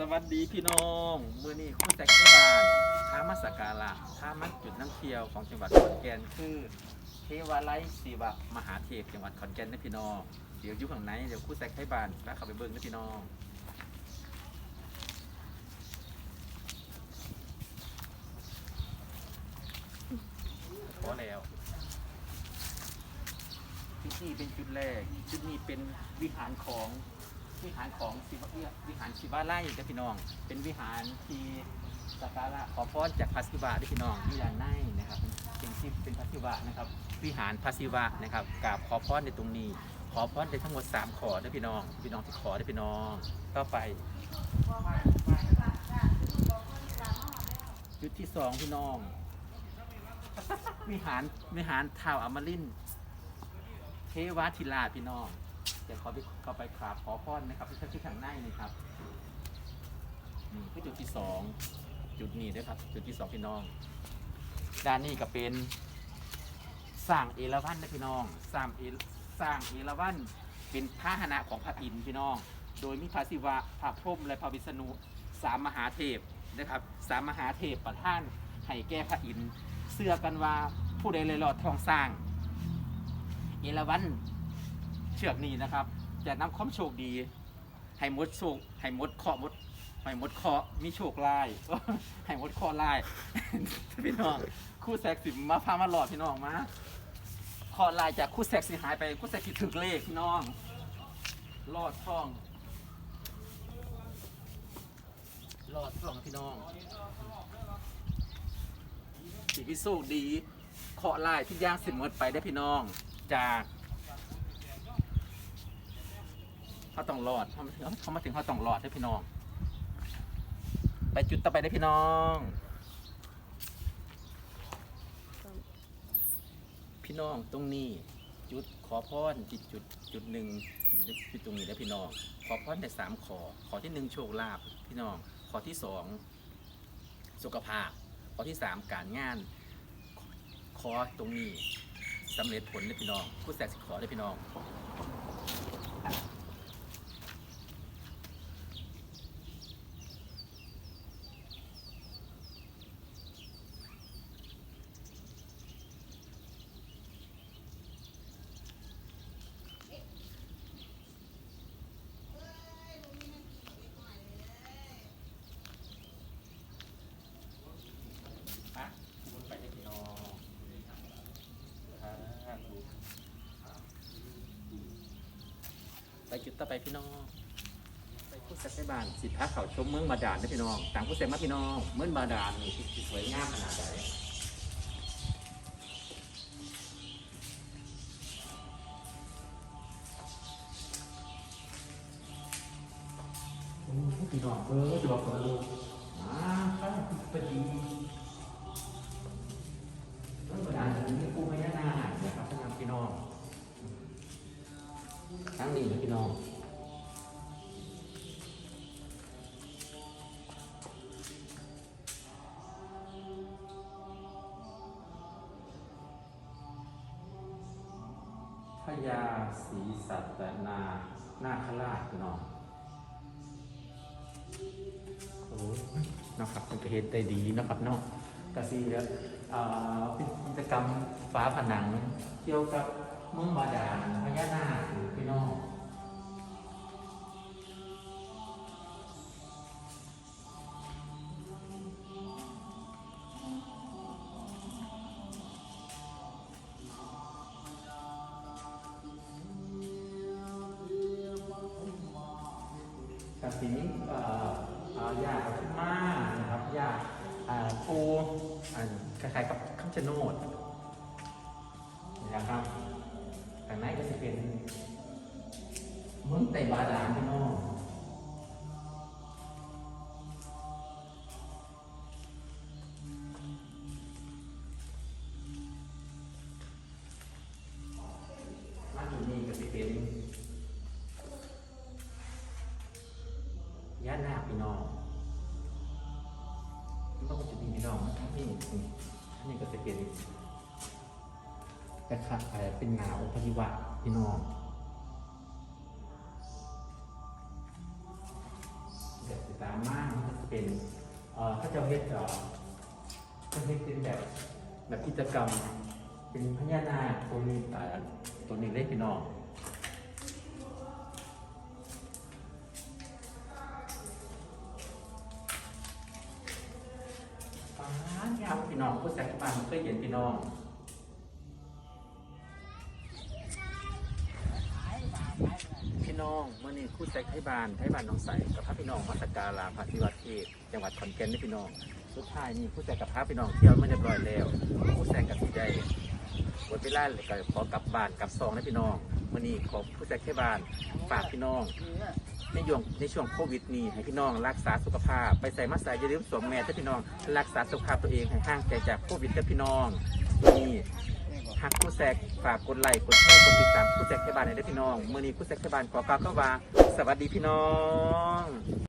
สวัสดีพี่น้องมื่อนี้คุณแซกที่บ้านท้ามาสการะท้ามาจุดน้ำเที่ยวของจังหวัดขอนแก่นคือเทวาไลยศิวะมหาเทพจังหวัดขอนแก่นนะพี่น้องเดี๋ยวอยู่ข้างในเดี๋ยวคุณแซกให้บ้านแล้วเข้าไปเบิ่งนะพี่น้องพอแล้วที่นี่เป็นจุดแรกจุดนี้เป็นวิหารของ วิหารของศิวะวิหารศิวะไล่จ้ะพี่น้อง เป็นวิหารที่สักการะขอพรจากพระศิวะด้วยพี่น้องวิหารในนะครับเป็นที่เป็นพระศิวะนะครับ วิหารพระศิวะนะครับกราบขอพรในตรงนี้ ขอพรได้ทั้งหมด 3 ขอด้วยพี่น้อง พี่น้องที่ขอด้วยพี่น้องต่อไปจุดที่สองพี่น้อง วิหารวิหารท้าวอมรินเทวาธิราพี่น้อง เดี๋ยวขาไปขาไปกราบขอพรนะครับที่ที่ข้างในนี่ครับนี่คือจุดที่สองจุดนี้ด้วยครับ จุดที่สองพี่น้อง ด้านนี้ก็เป็นสร้างเอราวัณนะพี่น้องสร้างเอสร้างเอราวัณเป็นพาหนะของพระอินทร์พี่น้อง โดยมีพระศิวะพระพรหมและพระวิษณุสามมหาเทพนะครับสามมหาเทพประท่านให้แก่พระอินทร์เชื่อกันว่าผู้ใดเลยรอดทองสร้าง เอราวัณ เชือกนี้นะครับจะนำความโชคดี ให้มดโชคให้มดเคาะมดให้มดเคาะมีโชคลายให้มดเคาะลายพี่น้องคู่แซกสิมาพามาหลอดพี่น้องมาเคาะลายจากคู่แซกสิหายไปคู่แซกสิถึกเลขพี่น้องรอดช่องรอดช่องพี่น้องสีพิสูจน์ดีเคาะลายที่ย่างสิหมดไปได้พี่น้องจาก เขาต้องรอดเขามาถึงเขามาถึงเขาต้องรอดให้พี่น้อง ไปจุดต่อไปได้พี่น้อง พี่น้องตรงนี้ จุดขอพรจุดจุดจุดหนึ่งจุดตรงนี้ได้พี่น้อง ขอพรได้สามขอ ขอที่หนึ่งโชคลาภพี่น้อง ขอที่สองสุขภาพ ขอที่สามการงาน ขอตรงนี้สำเร็จผลได้พี่น้องผู้แสกสิขอได้พี่น้อง ปะวนไปได้พี่น้องครับ ไปจุดต่อไปพี่น้อง ไปพูดสักในบ้านสิท้าเขาชมเมืองบาดาลนะพี่น้องต่างผู้เสกมาพี่น้องเมืองบาดาลนี่ที่สวยงามขนาดไหนโอ้พี่น้องเออจะบอกคนลูกอ่าข้างพอดีเมืองบาดาลจะมีปูพญานาคนะครับพี่น้องพี่น้อง ทั้งนี้นะพี่น้องพญาศีสัตนานาคราชพี่น้องโอ้นะครับมันก็เห็นได้ดีนะครับเนาะกระซีแล้วอ่าเป็นกิจกรรมฝาผนัง เกี่ยวกับเมืองบาดาลพญานาคพี่น้อง กระสีเอ่ออ่ายากมมานะครับยากปูคล้ายๆกับคำชะโนดนะครับข้างในก็จะเป็นเมืองไต่บาดาลพี่น้อง นี่นี่อันนี้ก็จะเป็นนะครับเอ่อเป็นงาองค์พระศิวะพี่น้องเดี๋ยวตามมามันจะเป็นเอ่อเขาจะเฮ็ดเอ่อเขาเฮ็ดเป็นแบบแบบกิจกรรม เป็นพญานาคตัวนี้อ่ตัวนี้เล็กพี่น้องายาวพี่น้องผู้แสกบ้านมันเคยเห็นพี่น้องพี่น้องเมื่อนี้คู่แซกไทยบานไทยบานน้องใสกับพระพี่น้องมาสกการาพระที่วัดเทพจังหวัดขอนแก่นนี่พี่น้อง สุดท้ายนี่คู่แซกกับพระพี่น้องเที่ยวไม่เรียบร้อยแล้วคู่แซกกับพี่ได้วันเวลาเลยก็ขอกลับบ้านกลับซองนะพี่น้อง มื่อนี้ขอคู่แซกไทยบานฝากพี่น้องในช่วงในช่วงโควิดนี้ให้พี่น้องรักษาสุขภาพ ไปใส่มาใส่อย่าลืมสวมแมสให้พี่น้อง รักษาสุขภาพตัวเองให้ห่างไกลจากโควิดกับพี่น้องนี่หักผู้แซกฝากกดไลค์กดแชร์กดติดตามผู้แซกเทบานในเด้อพี่น้องเมื่อนี้ผู้แซกเทบานขอกล่าวคำว่า สวัสดีพี่น้อง